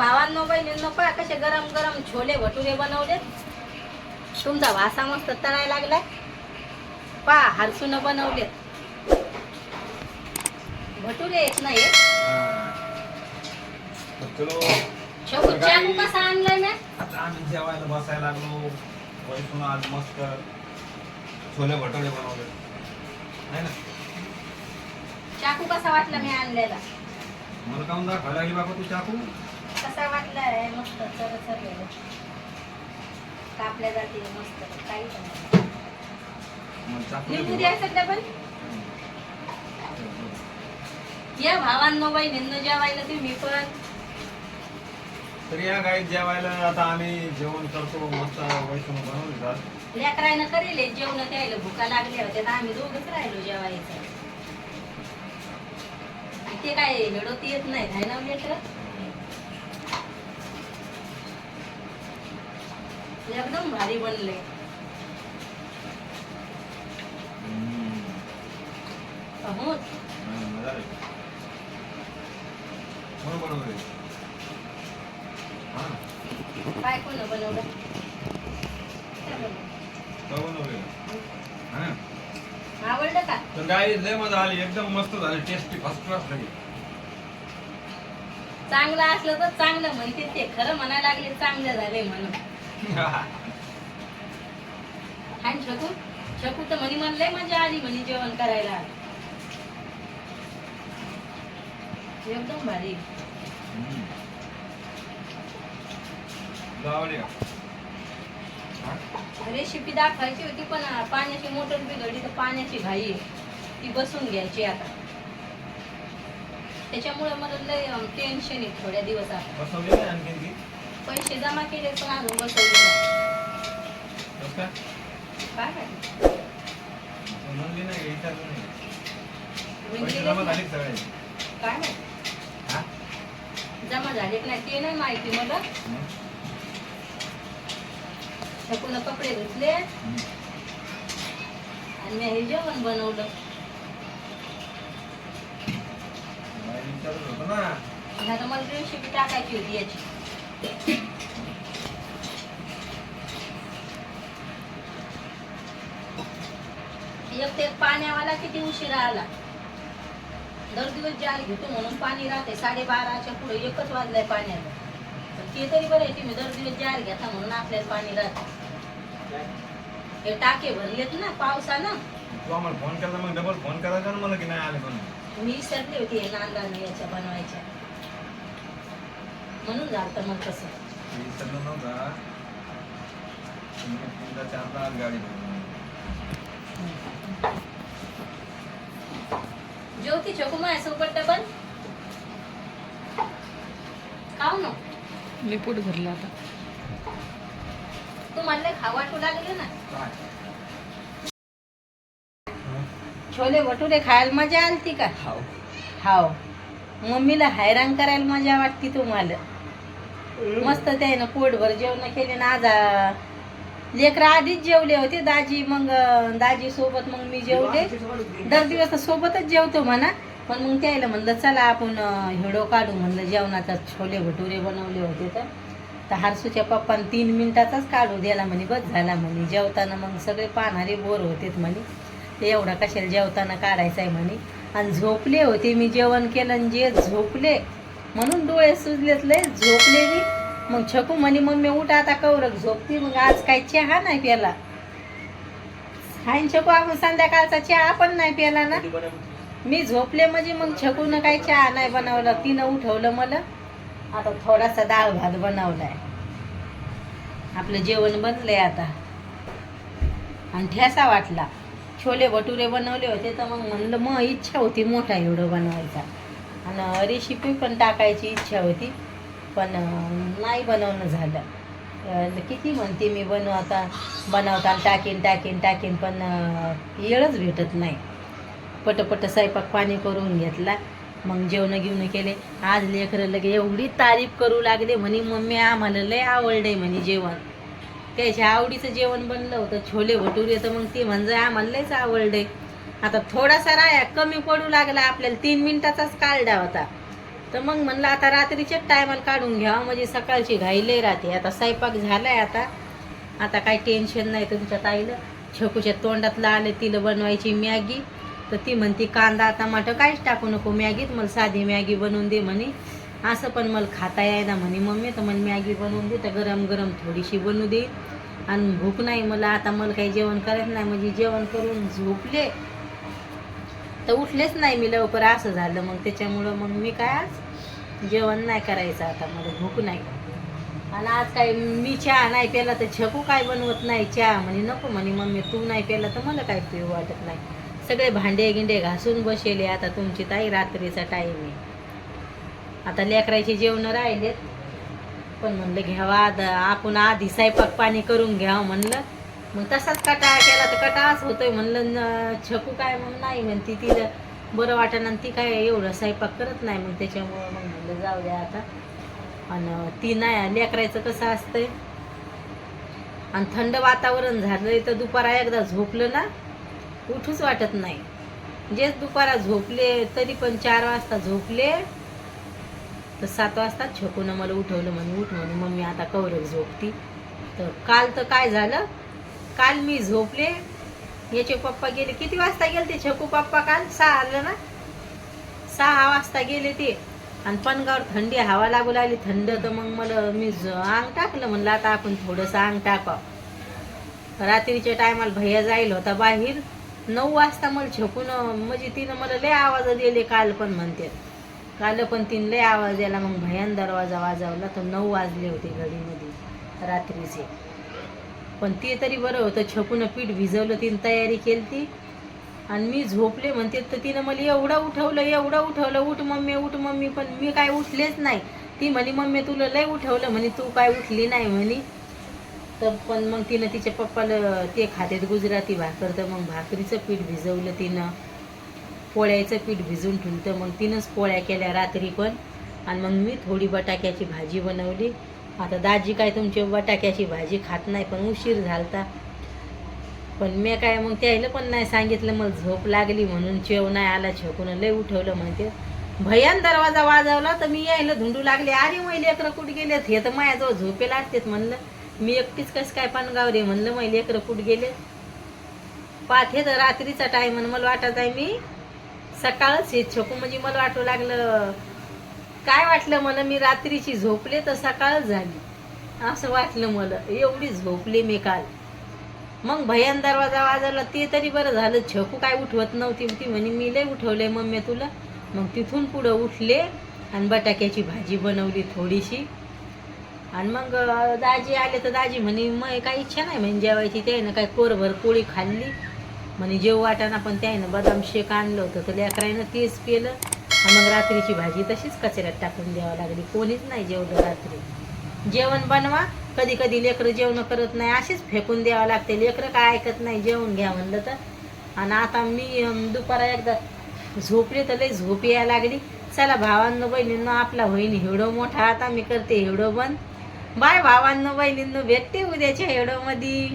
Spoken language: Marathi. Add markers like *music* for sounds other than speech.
भावांनो बहिणींनो पहा कसे गरम गरम छोले भटुरे बनवले. तुमचा वासा मस्त तळायला लागलाय. पहा हरसून बनवले. भटुरे येत नाही शेवट चाकू कसा आणलाय मी आता आम्ही जेवायला बसायला लागलो. वैसून आज मस्त छोले भटोरे बनवले. आहे ना? चाकू कसा वाटला मी आणलेला. मला काऊन दाखवायला लागली बाबा तू चाकू कसा वाटलाय मस्त चर चर कापल्या जाते मस्त काही पण लिंबू द्यायचं या भावांनो बहिणींनो जेवायला तुम्ही पण. तर या गाईत जेवायला आता आम्ही जेवण करतो मस्त जात लेकरायनं करेल जेवण द्यायला भुका लागल्या होत्या तर आम्ही दोघच राहिलो जेवायचं. ते काय लढवत येत नाही ना लेकर? एकदम भारी बनले. हा काय कोण बनवलं? हा. आवडलं का? तर गाई लय मजा आली. एकदम मस्त झाली. टेस्टी फर्स्ट क्लास लागली चांगलं असलं तर चांगलं म्हणते ते. खरं म्हणायला लागले चांगलं झाले म्हणून. *laughs* आणि शकू शकू तर म्हणे म्हणलंय मजा आली म्हणे जेवण करायला. एकदम भारी? रेसिपी दाखवायची होती पण पाण्याची मोटर बिघडली तर पाण्याची घाई ती बसून घ्यायची आता. त्याच्यामुळे मला लय टेन्शन आहे थोड्या दिवसात. पैसे जमा केले पण अजून बसवले काय काय? म्हणजे जमा. झाले का सगळे. काय माहिती? जमा झाले की नाही ते नाही माहिती मला? शकून कपडे धुतले. आणि मी हे जेवण बनवलं. आता मला रेसिपी टाकायची होती याची. एक ते पाण्यावाला किती उशिरा आला? दर दिवस जार घेतो म्हणून पाणी राहते. साडेबाराच्या पुढे एकच वाजलाय पाण्याला. पण ते तरी बरं आहे तुम्ही दर दिवस जार घेता म्हणून आपल्याला पाणी राहते. हे टाके भरलेत ना पावसानं. तू आम्हाला फोन केला मग डबल फोन करायचा ना मला की नाही आले म्हणून? मी विसरले होते हे नांदानं याच्या बनवायच्या. म्हणून झालं मग तसं. मी विसरलो नव्हता. तुम्ही तीनदा चारदा आज गाडी भरून ज्योती छोकू माझ्यासोबत डबल खाऊ ना मी पोट भरलं आता. तू म्हणले खावाटू लागले ना. छोले भटुरे खायला मजा आलती का? हाव हाव मम्मीला हैराण करायला मजा वाटती तुम्हाला. मस्त त्यानं पोटभर जेवण केले ना आज लेकरं आधीच जेवले होते दाजी मग दाजी सोबत मग मी जेवले. दर दिवस सोबतच जेवतो म्हणा पण मग त्याला म्हणलं चला आपण हिडो काढू. म्हणलं जेवणाचा छोले भटुरे बनवले होते तर. तर हारसूच्या पप्पानं तीन मिनिटाचाच काढू द्याला म्हणे बस झाला म्हणे. जेवताना मग सगळे पाहणारे बोर होतेत म्हणे. ते एवढा कशाला जेवताना काढायचा आहे म्हणे. आणि झोपले होते. मी जेवण केलं आणि जे झोपले म्हणून डोळे सुजलेत लय झोपले मी. मग छकू म्हणे मम्मी उठ आता कवरक झोपती मग आज काही चहा नाही प्याला. हाय छकू आपण संध्याकाळचा चहा पण नाही प्याला ना. मी झोपले म्हणजे मग छकून काही चहा नाही बनवला. तिनं उठवलं मला. आता थोडासा डाळ भात बनवलाय. आपलं जेवण बनलंय आता. आणि ठेसा वाटला. छोले भटुरे बनवले होते तर मग म्हणलं मग इच्छा होती मोठा एवढं बनवायचा. आणि रेसिपी पण टाकायची इच्छा होती पण नाही बनवणं झालं. किती म्हणते मी बनवता बनवता टाकीन टाकीन टाकीन पण येळच भेटत नाही. पटपट स्वयंपाक पाणी करून घेतला मग जेवणं घेऊन केले. आज लेकरं लगे एवढी तारीफ करू लागले म्हणे मम्मी आम्हाला लय आवडले म्हणे जेवण. त्याच्या आवडीचं जेवण बनलं होतं छोले भटुरे तर मग ती म्हणजे आम्हाला लयच आवडले. आता थोडासा राया कमी पडू लागला आपल्याला तीन मिनिटाचाच काढला होता. तर मग म्हणलं आता रात्रीच्याच टायमाला काढून घ्यावं म्हणजे सकाळची घाईले राहते. आता स्वयंपाक झालाय आता. आता काही टेन्शन नाही तुमच्या ताईला. छकूच्या तोंडातला आले तिला बनवायची मॅगी. तर ती म्हणती कांदा टमाटर काहीच टाकू नको मॅगीत मला साधी मॅगी बनवून दे म्हणे. असं पण मला खाता यायना म्हणे मम्मी तर मला मॅगी बनवून दे तर गरम गरम थोडीशी बनवू दे. आणि भूक नाही मला आता मला काही जेवण करायचं नाही म्हणजे जेवण करून झोपले. तर उठलेच नाही मी लवकर असं झालं. मग त्याच्यामुळं मग मी काय आज जेवण नाही करायचं आता मला भूक नाही. आणि आज काय मी चहा नाही प्याला तर छकू काय बनवत नाही चहा म्हणे नको म्हणे मम्मी तू नाही प्याला तर मला काय पिऊ वाटत नाही. सगळे भांडे गिंडे घासून बसेले आता तुमची ताई रात्रीचा टाईम आहे. आता लेकरायचे जेवण राहिलेत. पण म्हणलं घ्यावा आपण आधी स्वयंपाक पाणी करून घ्यावं म्हणलं. मग तसाच कटाळा केला तर कटाळाच होतोय. म्हणलं न- छकू काय मग नाही म्हणती तिला बरं वाटेना आणि ती काय एवढं स्वयंपाक करत नाही मग त्याच्यामुळं मग म्हणलं जाऊ द्या आता. आणि ती नाही लेकरायचं कसं असतंय? आणि थंड वातावरण झालंय तर दुपारा एकदा झोपलं ना उठूच वाटत नाही. जेच दुपारा झोपले तरी पण चार वाजता झोपले तर सात वाजता छकून मला उठवलं म्हणे उठ म्हणे मम्मी आता कवरक झोपती. तर काल तर काय झालं? काल मी झोपले. याचे पप्पा गेले. किती वाजता गेले ते छकू पप्पा काल? सहा आलं ना? सहा वाजता गेले ते. आणि पणगावर थंडी हवा लागू लागली. थंड तर मग मला मी अंग टाकलं. म्हणलं आता आपण थोडंसं अंग टाकावं. रात्रीच्या टायमाला भैया जाईल होता बाहेर. नऊ वाजता मला छकून म्हणजे तिनं मला लय आवाज दिले काल पण म्हणते. काल पण तीन लय आवाज यायला मग भयान दरवाजा वाजवला. तर नऊ वाजले होते घडीमध्ये रात्रीचे. पण ते तरी बरं होतं छकून पीठ भिजवलं तिनं तयारी केली ती आणि मी झोपले म्हणते तर तिनं मला एवढं उठवलं एवढं उठवलं उठ मम्मी उठ मम्मी. पण मी काय उठलेच नाही. ती म्हणे मम्मी तुला लय उठवलं. म्हणे तू काय उठली नाही म्हणे. तर पण मग तिनं तिच्या पप्पाला ते खात्यात गुजराती भाकर. तर मग भाकरीचं पीठ भिजवलं तिनं. पोळ्याचं पीठ भिजून ठेवतं मग तिनंच पोळ्या केल्या रात्री पण. आणि मग मी थोडी बटाक्याची भाजी बनवली. आता दाजी काय तुमची बटाक्याची भाजी खात नाही पण उशीर झालता. पण मी काय मग त्याला पण नाही सांगितलं. मग झोप लागली म्हणून चेव नाही आला छकून लय उठवलं म्हणते. भयान दरवाजा वाजवला तर मी यायला धुंडू लागले. अरे मग लेकरं कुठे गेलेत. हे तर माझ्याजवळ झोपे लागतेच म्हणलं. मी एकटीच कसं काय पानगाव रे म्हणलं मग लेकरं कुठे गेले हे तर रात्रीचा टाईम आणि मला वाटत आहे मी सकाळच हे छकू म्हणजे मला वाटू लागलं काय वाटलं मला मी रात्रीची झोपले तर सकाळच झाली. असं वाटलं मला एवढी झोपले मी काल. मग भयान दरवाजा वाजवला ते तरी बरं झालं. छकू काय उठवत नव्हती ती म्हणे मी लय उठवले मम्मी तुला. मग तिथून पुढं उठले आणि बटाक्याची भाजी बनवली थोडीशी. आणि मग दाजी आले तर दाजी म्हणे मग काही इच्छा नाही म्हणजे जेवायची त्यानं काय कोरभर पोळी खाल्ली. म्हणे जेव वाटाणा पण त्यानं बदाम शेक आणलं होतं तर लेकरानं तेच केलं. आणि मग रात्रीची भाजी तशीच कचऱ्यात टाकून द्यावं लागली. कोणीच नाही जेवलं रात्री. जेवण बनवा. कधी कधी लेकरं जेवण करत नाही अशीच फेकून द्यावं लागते. लेकरं काय ऐकत नाही जेवण घ्या म्हणलं तर. आणि आता मी दुपारा एकदा झोपले तर लय झोप यायला लागली. चला भावांनो बहिणींनो आपला होईन हिवडो मोठा आता मी करते हिवडो बंद. बाय भावांनो बहिणींनो भेटते उद्याच्या हिवडोमध्ये